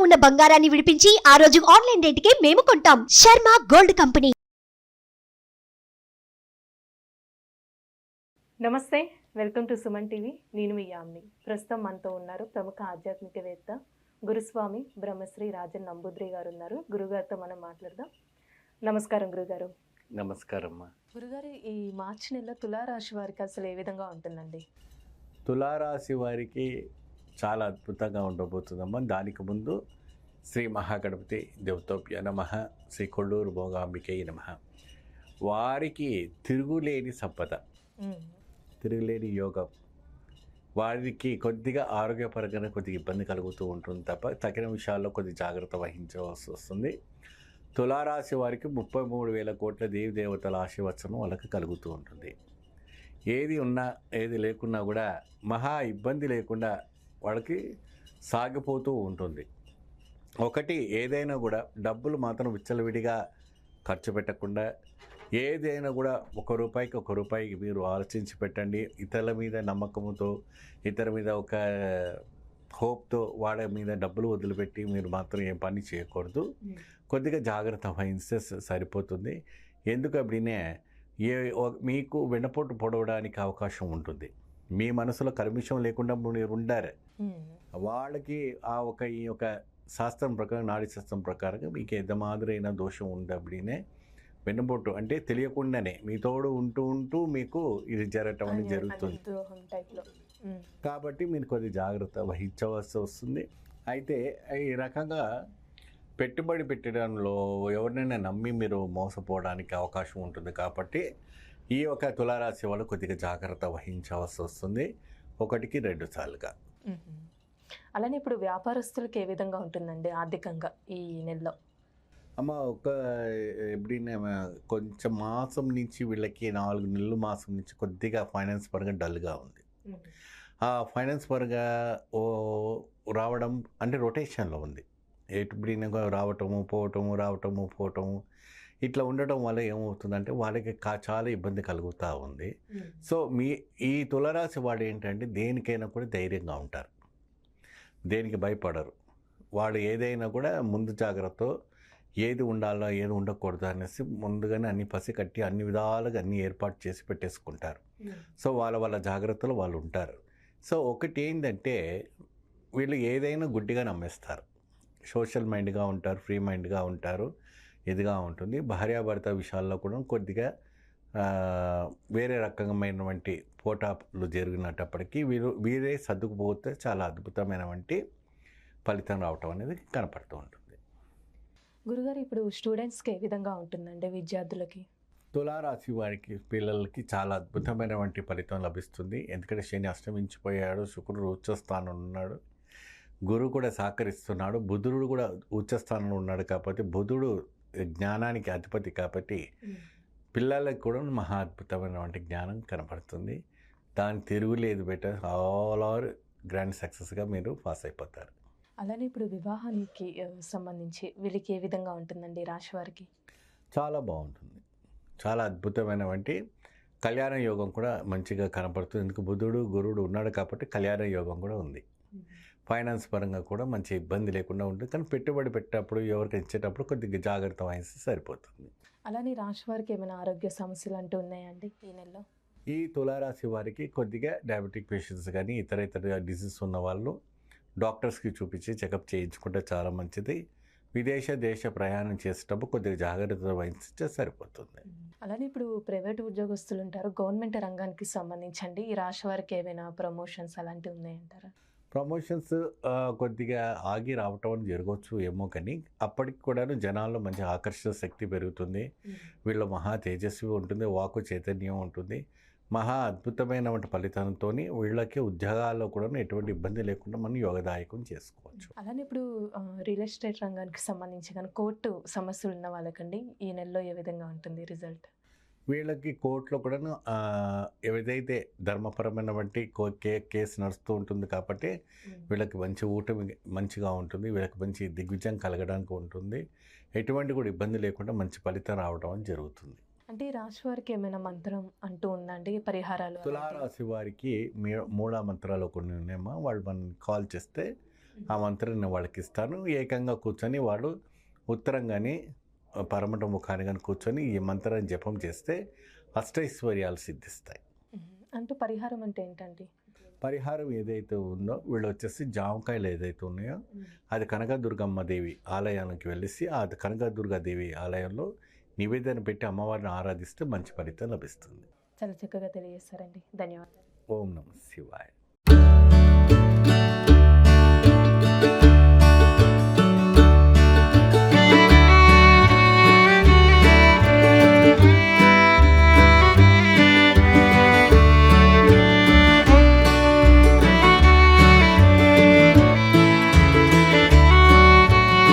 ఉన్న బంగారాన్ని విడిపించి ఆ రోజు ఆన్లైన్ రేటుకే మేము కొంటాం. Sharma gold company. నమస్తే వెల్కమ్ టు సుమన్ టీవీ. నేను మీ యామ్ని. ప్రస్తుతం మనతో ఉన్నారు ప్రముఖ ఆధ్యాత్మికవేత్త గురుస్వామి బ్రహ్మశ్రీ రాజన్ నంబుద్రి గారు ఉన్నారు గురుగారితో మనం మాట్లాడదాం. నమస్కారం గురుగారు. నమస్కారమ్మ. గురుగారు ఈ మార్చి నెల తులారాశి వారికి అసలు ఏ విధంగా ఉంటుందండి? తులారాశి వారికి చాలా అద్భుతంగా ఉండబోతుందమ్మా. దానికి ముందు శ్రీ మహాగణపతి దేవతోప్య నమ శ్రీ కొల్లూరు భోగాంబికై నమ. వారికి తిరుగులేని సంపద తిరుగులేని యోగం. వారికి కొద్దిగా ఆరోగ్యపరంగా కొద్దిగా ఇబ్బంది కలుగుతూ ఉంటుంది తప్ప తగిన విషయాల్లో కొద్ది జాగ్రత్త వహించవలసి వస్తుంది. తులారాశి వారికి ముప్పై మూడు వేల కోట్ల దేవి దేవతల ఆశీర్వచనం వాళ్ళకి కలుగుతూ ఉంటుంది. ఏది ఉన్నా ఏది లేకున్నా కూడా మహా ఇబ్బంది లేకుండా వాళ్ళకి సాగిపోతూ ఉంటుంది. ఒకటి ఏదైనా కూడా డబ్బులు మాత్రం విచ్చలవిడిగా ఖర్చు పెట్టకుండా ఏదైనా కూడా ఒక రూపాయికి ఒక రూపాయికి మీరు ఆలోచించి పెట్టండి. ఇతరుల మీద నమ్మకంతో ఇతరుల మీద ఒక హోప్తో వాళ్ళ మీద డబ్బులు వదిలిపెట్టి మీరు మాత్రం ఏం పని చేయకూడదు. కొద్దిగా జాగ్రత్త వహిస్తే సరిపోతుంది. ఎందుకు అప్పుడే ఏ మీకు వెన్నపోటు పొడవడానికి అవకాశం ఉంటుంది. మీ మనసులో కర్మిషం లేకుండా మీరు ఉండారు. వాళ్ళకి ఆ ఒక ఈ యొక్క శాస్త్రం ప్రకారం నాడి శాస్త్రం ప్రకారంగా మీకు ఎంత మాదిరైన దోషం ఉంది అప్పుడే వెన్నుపోటు అంటే తెలియకుండానే మీ తోడు ఉంటూ ఉంటూ మీకు ఇది జరగటం అనేది జరుగుతుంది. కాబట్టి మీరు కొద్ది జాగ్రత్త వహించవలసి వస్తుంది. అయితే ఈ రకంగా పెట్టుబడి పెట్టడంలో ఎవరినైనా నమ్మి మీరు మోసపోవడానికి అవకాశం ఉంటుంది కాబట్టి ఈ యొక్క తులారాశి వాళ్ళు కొద్దిగా జాగ్రత్త వహించవలసి వస్తుంది. ఒకటికి రెండు సార్లుగా. అలానే ఇప్పుడు వ్యాపారస్తులకు ఏ విధంగా ఉంటుందండి ఆర్థికంగా ఈ నెలలో? అమ్మ ఒక ఎప్పుడైనా కొంచెం మాసం నుంచి వీళ్ళకి నాలుగు నెలలు మాసం నుంచి కొద్దిగా ఫైనాన్స్ పరంగా డల్గా ఉంది. ఆ ఫైనాన్స్ పరంగా ఓ రావడం అంటే రొటేషన్లో ఉంది. ఎప్పుడైనా రావటము పోవటము రావటము పోవటము. ఇట్లా ఉండటం వల్ల ఏమవుతుందంటే వాళ్ళకి కా- చాలా ఇబ్బంది కలుగుతూ ఉంది. సో మీ ఈ తులరాశి వాడు ఏంటంటే దేనికైనా కూడా ధైర్యంగా ఉంటారు. దేనికి భయపడరు. వాళ్ళు ఏదైనా కూడా ముందు జాగ్రత్త ఏది ఉండాలో ఏది ఉండకూడదు అనేసి ముందుగానే అన్ని పసి కట్టి అన్ని విధాలుగా అన్ని ఏర్పాటు చేసి పెట్టేసుకుంటారు. సో వాళ్ళ వాళ్ళ జాగ్రత్తలు వాళ్ళు ఉంటారు. సో ఒకటి ఏంటంటే వీళ్ళు ఏదైనా గుడ్డిగా నమ్మేస్తారు. సోషల్ మైండ్గా ఉంటారు ఫ్రీ మైండ్గా ఉంటారు. ఇదిగా ఉంటుంది. భార్యాభర్త విషయాల్లో కూడా కొద్దిగా వేరే రకమైనటువంటి పోటాలు జరిగినప్పటికీ వీరు వీరే సర్దుకుపోతే చాలా అద్భుతమైనటువంటి ఫలితం రావటం అనేది కనపడుతూ ఉంటుంది. గురుగారు ఇప్పుడు స్టూడెంట్స్కి ఏ విధంగా ఉంటుందండి విద్యార్థులకి? తులారాశి వారికి పిల్లలకి చాలా అద్భుతమైనటువంటి ఫలితం లభిస్తుంది. ఎందుకంటే శని అష్టమించిపోయాడు శుక్రుడు ఉచ్చస్థానంలో ఉన్నాడు. గురువు కూడా సహకరిస్తున్నాడు. బుధుడు కూడా ఉచ్చస్థానంలో ఉన్నాడు. కాబట్టి బుధుడు జ్ఞానానికి అధిపతి కాబట్టి పిల్లలకు కూడా మహా అద్భుతమైనటువంటి జ్ఞానం కనపడుతుంది. దాని తిరుగులేదు బెటర్ ఆల్ ఆర్ గ్రాండ్ సక్సెస్గా మీరు పాస్ అయిపోతారు. అలానే ఇప్పుడు వివాహానికి సంబంధించి వీళ్ళకి ఏ విధంగా ఉంటుందండి రాశి వారికి? చాలా బాగుంటుంది. చాలా అద్భుతమైనటువంటి కళ్యాణ యోగం కూడా మంచిగా కనపడుతుంది. ఎందుకు? బుధుడు గురుడు ఉన్నాడు కాబట్టి కళ్యాణ యోగం కూడా ఉంది. ఫైనాన్స్ పరంగా కూడా మంచి ఇబ్బంది లేకుండా ఉంటుంది. కానీ పెట్టుబడి పెట్టేటప్పుడు ఎవరికి ఇచ్చేటప్పుడు కొద్దిగా జాగ్రత్త వహిస్తే సరిపోతుంది. అలానే రాశి వారికి ఏమైనా ఆరోగ్య సమస్యలు అంటూ ఉన్నాయండి ఈ నెలలో? ఈ తులారాశి వారికి కొద్దిగా డయాబెటిక్ పేషెంట్స్ కానీ ఇతర ఇతర డిసీజ్ ఉన్న వాళ్ళు డాక్టర్స్కి చూపించి చెకప్ చేయించుకుంటే చాలా మంచిది. విదేశ దేశ ప్రయాణం చేసేటప్పుడు కొద్దిగా జాగ్రత్త వహిస్తే సరిపోతుంది. అలానే ఇప్పుడు ప్రైవేట్ ఉద్యోగస్తులు ఉంటారు. గవర్నమెంట్ రంగానికి సంబంధించండి ఈ రాశి వారికి ఏమైనా ప్రమోషన్స్ అలాంటివి ఉన్నాయంటారా? ప్రమోషన్స్ కొద్దిగా ఆగి రావటం అని జరగవచ్చు ఏమో కానీ అప్పటికి కూడాను జనాల్లో మంచి ఆకర్షణ శక్తి పెరుగుతుంది. వీళ్ళు మహా తేజస్వి ఉంటుంది వాకు చైతన్యం ఉంటుంది. మహా అద్భుతమైనటువంటి ఫలితంతో వీళ్ళకి ఉద్యోగాల్లో కూడా ఎటువంటి ఇబ్బంది లేకుండా మనం యోగదాయకం చేసుకోవచ్చు. అలానే ఇప్పుడు రియల్ ఎస్టేట్ రంగానికి సంబంధించి కానీ కోర్టు సమస్యలు ఉన్న వాళ్ళకండి ఈ నెలలో ఏ విధంగా ఉంటుంది రిజల్ట్? వీళ్ళకి కోర్టులో కూడా ఏదైతే ధర్మపరమైనటువంటి కో- కే కేసు నడుస్తూ ఉంటుంది కాబట్టి వీళ్ళకి మంచి ఊటమి మంచిగా ఉంటుంది. వీళ్ళకి మంచి దిగ్విజయం కలగడానికి ఉంటుంది. ఎటువంటి కూడా ఇబ్బంది లేకుండా మంచి ఫలితం రావడం అని జరుగుతుంది. అంటే రాశి వారికి ఏమైనా మంత్రం అంటూ ఉందండి? పరిహారాలు? తులారాశి వారికి మీ మూడా మంత్రాలు కొన్ని ఉన్నాయమ్మా. వాళ్ళు మనం కాల్ చేస్తే ఆ మంత్రం నేను వాళ్ళకి ఇస్తాను. ఏకంగా కూర్చొని వాళ్ళు ఉత్తరం కానీ పరమట ముఖాన్ని కానీ కూర్చొని ఈ మంత్రాన్ని జపం చేస్తే అష్టైశ్వర్యాలు సిద్ధిస్తాయి. అంటూ పరిహారం అంటే ఏంటండి? పరిహారం ఏదైతే ఉందో వీళ్ళు వచ్చేసి జామకాయలు ఏదైతే ఉన్నాయో అది కనకదుర్గమ్మ దేవి ఆలయానికి వెళ్ళేసి ఆ కనకదుర్గాదేవి ఆలయంలో నివేదన పెట్టి అమ్మవారిని ఆరాధిస్తే మంచి ఫలితం లభిస్తుంది. చాలా చక్కగా తెలియజేస్తారండి. ధన్యవాదాలు. ఓం నమ శివాయ.